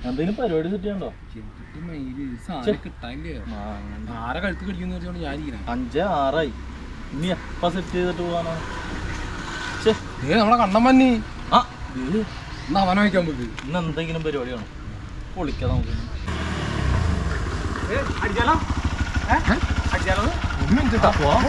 എന്തെങ്കിലും പരിപാടി കിട്ടാനില്ലേ? ആരെ കഴുത്ത് കടിക്കുന്ന വെച്ചോണ്ട് ഞാൻ ഇരിക്കണേ അഞ്ച് ആറായി. ഇനി എപ്പ സെറ്റ് ചെയ്തിട്ട് ഏ നമ്മളെ കണ്ണം പന്നി ആ. എന്നാ അവനെ വയ്ക്കാൻ പോയി ഇന്ന് എന്തെങ്കിലും പരിപാടി വേണം. പൊളിക്കാം നമുക്ക്. അടിച്ചാലോ? അടിച്ചാലോ? ഒന്നും ട്ടാ. പോവാം.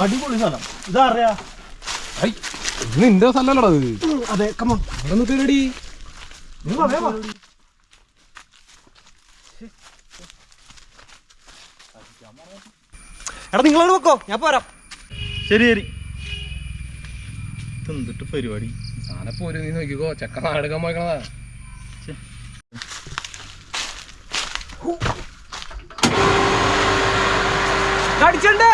അടിപൊളി സ്ഥലം. ഇത് നിന്റെ സ്ഥലമല്ലടാ അതെ കമോൺ ഇവിടെ നിൽക്കലടി എടാ നിങ്ങളോട് വെക്കോ ഞാൻ പോരാം. ശരി ശരി. തിന്നിട്ട് പരിപാടി? സാധനം പോരും നീ നോക്കിക്കോ. ചക്ക നാടെടുക്കാൻ പോയിക്കണതാ. കടിച്ചണ്ട്